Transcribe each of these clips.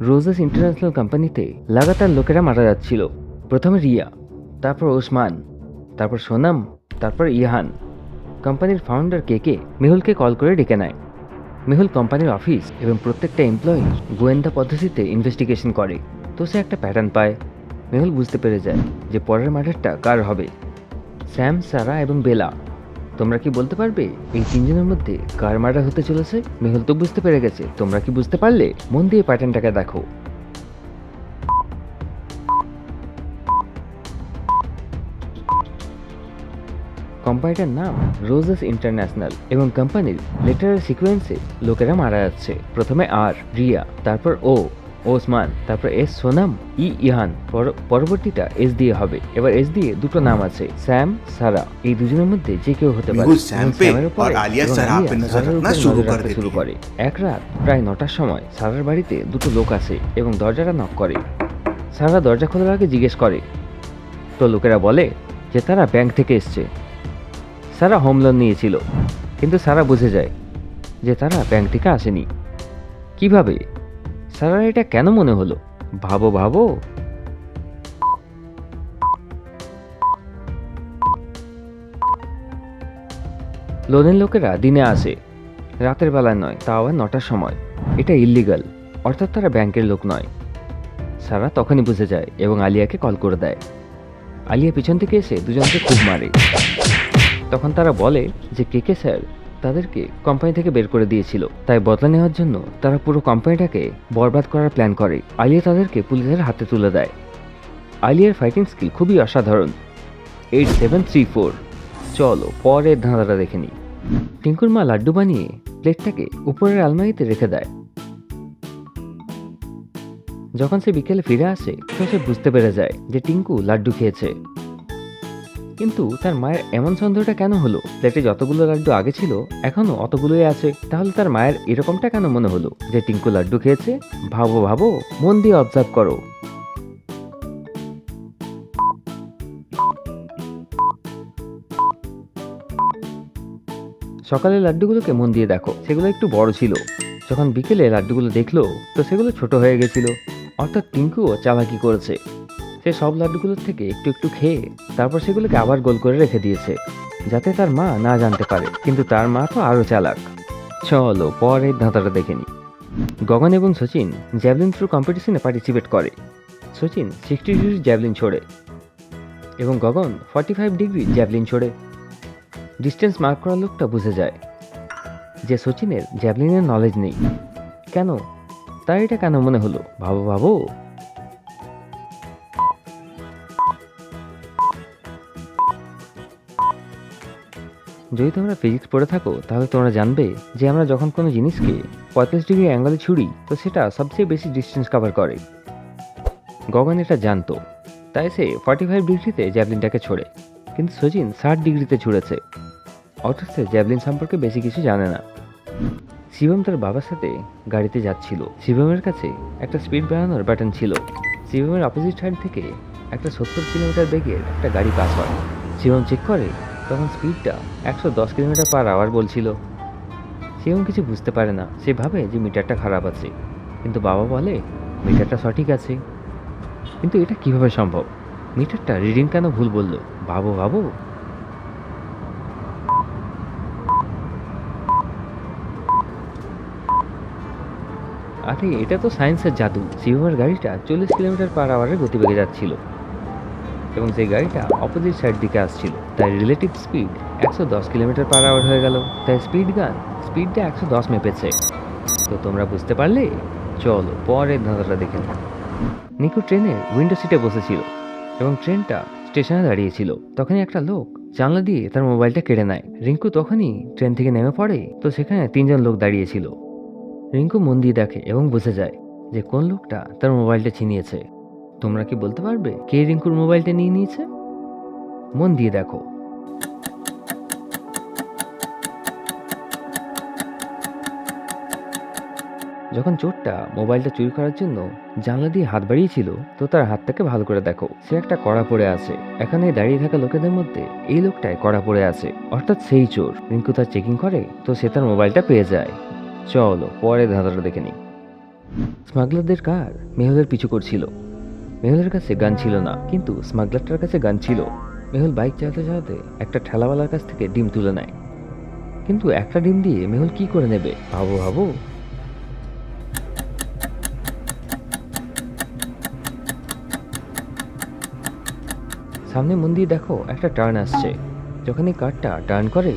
Roses international কোম্পানিতে লাগাতার লোকেরা মারা যাচ্ছিল। প্রথমে রিয়া, তারপর ওসমান, তারপর সোনাম, তারপর ইহান। কোম্পানির ফাউন্ডার কে কে মেহুলকে কল করে ডেকে নেয়। মেহুল কোম্পানির অফিস এবং প্রত্যেকটা এমপ্লয়ি গোয়েন্দা পদ্ধতিতে ইনভেস্টিগেশন করে। তো সে একটা প্যাটার্ন পায়। মেহুল বুঝতে পেরে যায় যে পরের মার্ডারটা কার হবে। স্যাম, সারা এবং বেলা তোমরা কি বলতে পারবে? এই তিনজনের মধ্যে কার মার্ডার হতে চলেছে? মেহুল তো বুঝতে পেরে গেছে। তোমরা কি বুঝতে পারলে? মন দিয়ে প্যাটার্নটাকে দেখো। কোম্পানিটার নাম রোজেস ইন্টারন্যাশনাল এবং কোম্পানির লেটারের সিকোয়েন্সে লোকেরা মারা যাচ্ছে। প্রথমে আর, রিয়া, তারপর ও। ওসমান তারপর এস সোনাম ই ইহান পর- পরবর্তীটা এস দিয়ে হবে। এবার এস দিয়ে দুটো নাম আছে স্যাম সারা। এই দুজনের মধ্যে যে কেউ হতে পারে। শুরু করে এক রাত প্রায় নটার সময় সারার বাড়িতে দুটো লোক আসে এবং দরজাটা নক করে। সারা দরজা খোলার আগে জিজ্ঞেস করে তো লোকেরা বলে যে তারা ব্যাংক থেকে এসছে। সারা হোম লোন নিয়েছিল কিন্তু সারা বুঝে যায় যে তারা ব্যাংক থেকে আসেনি। কীভাবে সারার এটা কেন মনে হলো? ভাবো ভাবো। লোনের লোকেরা দিনে আসে, রাতের বেলায় নয়, তাও আবার নটার সময়। এটা ইল্লিগাল অর্থাৎ তারা ব্যাংকের লোক নয়। সারা তখনই বুঝে যায় এবং আলিয়াকে কল করে দেয়। আলিয়া পিছন থেকে এসে দুজনকে খুব মারে। তখন তারা বলে যে, কে কে, স্যার? তাদেরকে কোম্পানি থেকে বের করে দিয়েছিল। তাই বদলা নেওয়ার জন্য তারা পুরো কোম্পানিটাকে বরবাদ করার প্ল্যান করে। আলিয়া তাদেরকে পুলিশের হাতে তুলে দেয়। আলিয়ার ফাইটিং স্কিল খুবই অসাধারণ। এইট সেভেন থ্রি ফোর চলো, পরের ধাঁধাটা দেখে নিই। টিঙ্কুর মা লাড্ডু বানিয়ে প্লেটটাকে উপরের আলমারিতে রেখে দেয়। যখন সে বিকেলে ফিরে আসে, তো সে বুঝতে পেরে যায় যে টিঙ্কু লাড্ডু খেয়েছে। কিন্তু তার মায়ের এমন সন্দেহটা কেন হলো? প্লেটে যতগুলো লাড্ডু আগে ছিল এখনও অতগুলোই আছে। তাহলে তার মায়ের এরকমটা কেন মনে হলো? যে টিঙ্কু লাড্ডু খেয়েছে? ভাবো ভাবো, মন দিয়ে অবজার্ভ করো। সকালে লাড্ডুগুলোকে মন দিয়ে দেখো। সেগুলো একটু বড় ছিল। যখন বিকেলে লাড্ডুগুলো দেখল, তো সেগুলো ছোট হয়ে গেছিল। অর্থাৎ টিঙ্কুও চালাকি করেছে। সে সব লাড্ডুগুলোর থেকে একটু একটু খেয়ে তারপর সেগুলোকে আবার গোল করে রেখে দিয়েছে, যাতে তার মা না জানতে পারে। কিন্তু তার মা তো আরও চালাক। চলো, পরের ধাঁধাটা দেখে নি। গগন এবং সচিন জ্যাভলিন থ্রু কম্পিটিশনে পার্টিসিপেট করে। সচিন সিক্সটি ডিগ্রি জ্যাভলিন ছোড়ে এবং Gagan forty five degree javelin ছোড়ে। ডিস্টেন্স মার্ক করা লোকটা বুঝে যায় যে সচিনের জ্যাভলিনের নলেজ নেই। কেন? তার এটা কেন মনে হলো? ভাবো ভাবো। যদি তোমরা ফিজিক্স পড়ে থাকো, তাহলে তোমরা জানবে যে আমরা যখন কোনো জিনিসকে পঁয়তাল্লিশ ডিগ্রি অ্যাঙ্গেলে ছুড়ি, তো সেটা সবচেয়ে বেশি ডিস্টেন্স কভার করে। গগন এটা জানতো। তাই সে ফর্টি ফাইভ ডিগ্রিতে জ্যাভলিনটাকে ছোড়ে। কিন্তু সচিন ষাট ডিগ্রিতে ছুড়েছে। অথচ সে জ্যাভলিন সম্পর্কে বেশি কিছু জানে না। শিবম তার বাবার সাথে গাড়িতে যাচ্ছিল। শিবমের কাছে একটা স্পিড বাড়ানোর বাটন ছিল। শিবমের অপোজিট সাইড থেকে একটা সত্তর কিলোমিটার বেগের একটা গাড়ি পাস হয়। শিবম চেক করে তখন স্পিডটা একশো দশ কিলোমিটার পার আওয়ার বলছিল। শিবম কিছু বুঝতে পারে না, সে ভাবে যে মিটারটা খারাপ আছে। কিন্তু বাবা বলে, মিটারটা সঠিক আছে। কিন্তু এটা কীভাবে সম্ভব? মিটারটা রিডিং কেন ভুল বলল? ভাবো ভাবো আরে, এটা তো সায়েন্সের জাদু। শিবমের গাড়িটা চল্লিশ কিলোমিটার পার আওয়ারের গতিবেগে যাচ্ছিল। এবং সেই গাড়িটা অপোজিট সাইড দিকে আসছিল তাই রিলেটিভ স্পিড একশো দশ কিলোমিটার পার আওয়ার হয়ে গেল। তাই স্পিড গান স্পিডটা একশো দশ মেপেছে। তো তোমরা বুঝতে পারলে? চলো, পরের ধাঁধাটা দেখে নাও। নিকু ট্রেনের উইন্ডো সিটে বসেছিল এবং ট্রেনটা স্টেশনে দাঁড়িয়েছিল। তখনই একটা লোক জানলা দিয়ে তার মোবাইলটা কেড়ে নেয়। রিঙ্কু তখনই ট্রেন থেকে নেমে পড়ে, তো সেখানে তিনজন লোক দাঁড়িয়েছিল। রিঙ্কু মন দিয়ে দেখে এবং বুঝে যায় যে কোন লোকটা তার মোবাইলটা ছিনিয়েছে। তোমরা কি বলতে পারবে? কে রিঙ্কুর মোবাইলটা নিয়ে নিয়েছে? মন দিয়ে দেখো। যখন চোরটা মোবাইলটা চুরি করার জন্য জানলা দিয়ে হাত বাড়িয়েছিল, তো তার হাতটাকে ভালো করে দেখো। সে একটা কড়া পড়ে আছে। এখানে দাঁড়িয়ে থাকা লোকেদের মধ্যে এই লোকটাই কড়া পড়ে আছে। অর্থাৎ সেই চোর। রিঙ্কু তার চেকিং করে, তো সে তার মোবাইলটা পেয়ে যায়। চলো, পরে ধাঁধাটা দেখে নিই। স্মাগলারদের কার? মেহুলের পিছু করছিল। মেহুলের কাছে গান ছিল না, কিন্তু স্মাগলারটার কাছে গান ছিল। মেহুল বাইক চালাতে চালাতে একটা ঠেলাওয়ালার কাছ থেকে ডিম তুলে নেয়। কিন্তু একটা ডিম দিয়ে মেহুল কি করে নেবে? ভাবো ভাবো। সামনে মন দিয়ে দেখো, একটা টার্ন আসছে। যখন এই কারটা টার্ন করে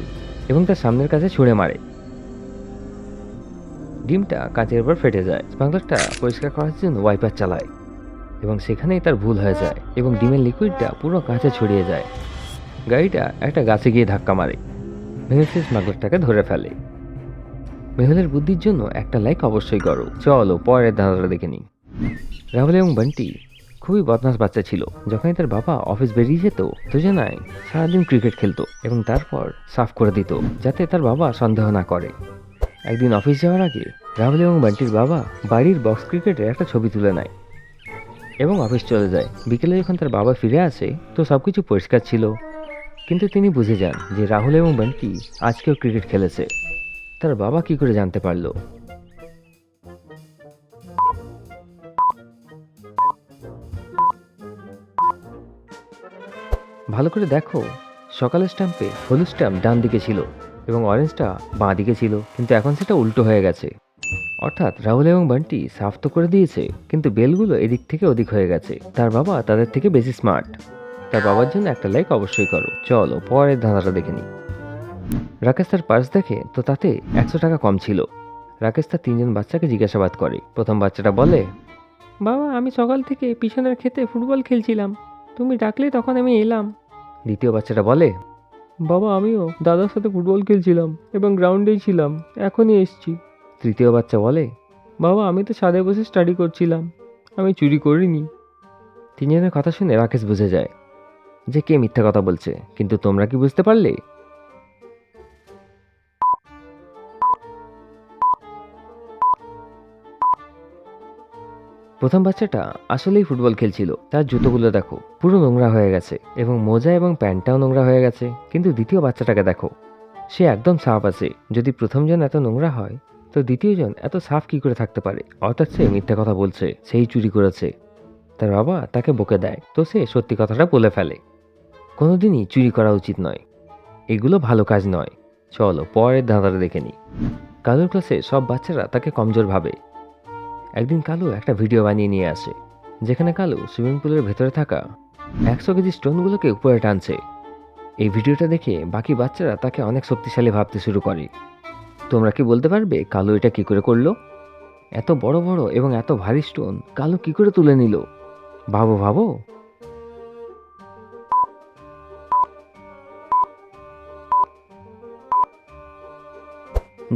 এবং তার সামনের কাছে ছুঁড়ে মারে। ডিমটা কাঁচের উপর ফেটে যায়। স্পাংলারটা পরিষ্কার করার জন্য ওয়াইপার চালায়। এবং সেখানেই তার ভুল হয়ে যায় এবং ডিমের লিকুইডটা পুরো কাছে ছড়িয়ে যায়। গাড়িটা একটা গাছে গিয়ে ধাক্কা মারে। মেহুল সেই স্মাগলারটাকে ধরে ফেলে। মেহুলের বুদ্ধির জন্য একটা লাইক অবশ্যই করো। চলো, পরের ধাঁধাটা দেখে নিই। রাহুল এবং বান্টি খুবই বদমাস বাচ্চা ছিল। যখনই তার বাবা অফিস বেরিয়ে যেত দুজনায় সারাদিন ক্রিকেট খেলতো এবং তারপর সাফ করে দিত, যাতে তার বাবা সন্দেহ না করে। একদিন অফিস যাওয়ার আগে রাহুল এবং বান্টির বাবা বাড়ির বক্স ক্রিকেটের একটা ছবি তুলে নেয়। এবং অফিস চলে যায়। বিকেলে যখন তার বাবা ফিরে আসে, তো সব কিছু পরিষ্কার ছিল। কিন্তু তিনি বুঝে যান যে রাহুল এবং বান্টি আজকেও ক্রিকেট খেলেছে। তার বাবা কি করে জানতে পারল? ভালো করে দেখো, সকালের স্ট্যাম্পে হলুদ স্ট্যাম্প ডান দিকে ছিল এবং অরেঞ্জটা বাঁ দিকে ছিল, কিন্তু এখন সেটা উল্টো হয়ে গেছে। অর্থাৎ রাহুল এবং বান্টি সাফ তো করে দিয়েছে, কিন্তু বেলগুলো এদিক থেকে ওদিক হয়ে গেছে। তার বাবা তাদের থেকে বেশি স্মার্ট তার বাবার জন্য একটা লাইক অবশ্যই করো। চলো, পরের ধাঁধাটা দেখে নিই। রাকেশ তার পার্স দেখে তো তাতে একশো টাকা কম ছিল। রাকেশ তার তিনজন বাচ্চাকে জিজ্ঞাসাবাদ করে। প্রথম বাচ্চাটা বলে, বাবা, আমি সকাল থেকে পিছনের খেতে ফুটবল খেলছিলাম। তুমি ডাকলে তখন আমি এলাম। দ্বিতীয় বাচ্চাটা বলে, বাবা, আমিও দাদার সাথে ফুটবল খেলছিলাম এবং গ্রাউন্ডেই ছিলাম। এখনই এসছি। তৃতীয় বাচ্চা বলে? বাবা, আমি তো ছাদে বসে স্টাডি করছিলাম। আমি চুরি করিনি। তিনজনের কথা শুনে রাকেশ বুঝে যায় যে কে মিথ্যা কথা বলছে। কিন্তু তোমরা কি বুঝতে পারলে? প্রথম বাচ্চাটা আসলেই ফুটবল খেলছিল। তার জুতোগুলো দেখো, পুরো নোংরা হয়ে গেছে এবং মোজা এবং প্যান্টটাও নোংরা হয়ে গেছে। কিন্তু দ্বিতীয় বাচ্চাটাকে দেখো, সে একদম সাফ আছে। যদি প্রথমজন এত নোংরা হয় তো দ্বিতীয়জন এত সাফ কি করে থাকতে পারে? অর্থাৎ সে মিথ্যা কথা বলছে, সেই চুরি করেছে। তার বাবা তাকে বকে দেয়, তো সে সত্যি কথাটা বলে ফেলে। কোনোদিনই চুরি করা উচিত নয়। এগুলো ভালো কাজ নয়। চলো, পরের ধাঁধাটা দেখে নিই। কালুর ক্লাসে সব বাচ্চারা তাকে কমজোর ভাবে। একদিন কালু একটা ভিডিও বানিয়ে নিয়ে আসে, যেখানে কালু সুইমিং পুলের ভেতরে থাকা একশো কেজি স্টোনগুলোকে উপরে টানছে। এই ভিডিওটা দেখে বাকি বাচ্চারা তাকে অনেক শক্তিশালী ভাবতে শুরু করে। তোমরা কি বলতে পারবে? কালো এটা কি করে করল? এত বড় বড় এবং এত ভারী স্টোন কালো কি করে তুলে নিল? ভাবো ভাবো।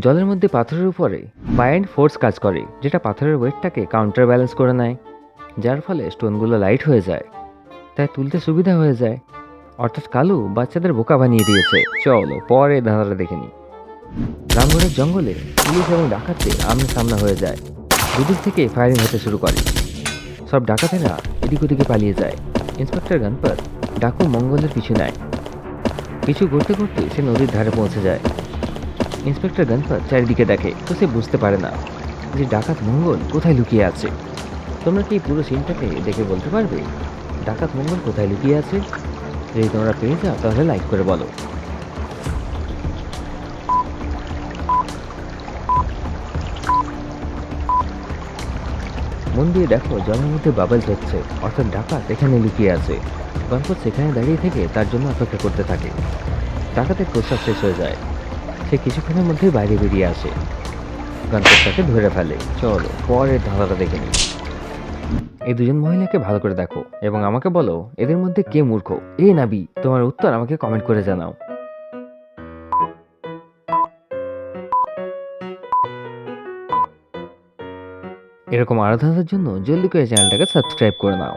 জলের মধ্যে পাথরের উপরে বায়ান্ড ফোর্স কাজ করে, যেটা পাথরের ওয়েটটাকে কাউন্টার ব্যালেন্স করে নেয়, যার ফলে স্টোনগুলো লাইট হয়ে যায়, তাই তুলতে সুবিধা হয়ে যায়। অর্থাৎ কালু বাচ্চাদের বোকা বানিয়ে দিয়েছে। চলো, পরে ধাঁধাটা দেখে নিই। রামগড়ের জঙ্গলে পুলিশ এবং আমনে সামনা হয়ে যায়। দুদিক থেকে ফায়ারিং হতে শুরু করে। সব ডাকাতেরা এদিক ওদিকে পালিয়ে যায়। ইন্সপেক্টর গণপত ডাকু মঙ্গলের পিছু নেয়। পিছু ঘুরতে ঘুরতে সে নদীর ধারে পৌঁছে যায়। ইন্সপেক্টর গণপত চারিদিকে দেখে, তো সে বুঝতে পারে না যে ডাকাত মঙ্গল কোথায় লুকিয়ে আছে। তোমরা কি পুরো সিনটাকে দেখে বলতে পারবে? ডাকাত মঙ্গল কোথায় লুকিয়ে আছে? যদি তোমরা পেয়ে যাও, তাহলে লাইক করে বলো। মন দিয়ে দেখো, জলের মধ্যে বাবলস হচ্ছে। অর্থাৎ ডাকাত এখানে লুকিয়ে আছে। গণপত সেখানে দাঁড়িয়ে থেকে তার জন্য অপেক্ষা করতে থাকে। ডাকাতের প্রস্তাব শেষ হয়ে যায়। সে কিছুক্ষণের মধ্যেই বাইরে বেরিয়ে আসে। গণপত তাকে ধরে ফেলে। চলো, পরের ধাঁধাটা দেখে নিই। এই দুজন মহিলাকে ভালো করে দেখো এবং আমাকে বলো, এদের মধ্যে কে মূর্খ? এ নাবি, তোমার উত্তর আমাকে কমেন্ট করে জানাও। এরকম আরাধনার জন্য জলদি করে চ্যানেলটাকে সাবস্ক্রাইব করে নাও।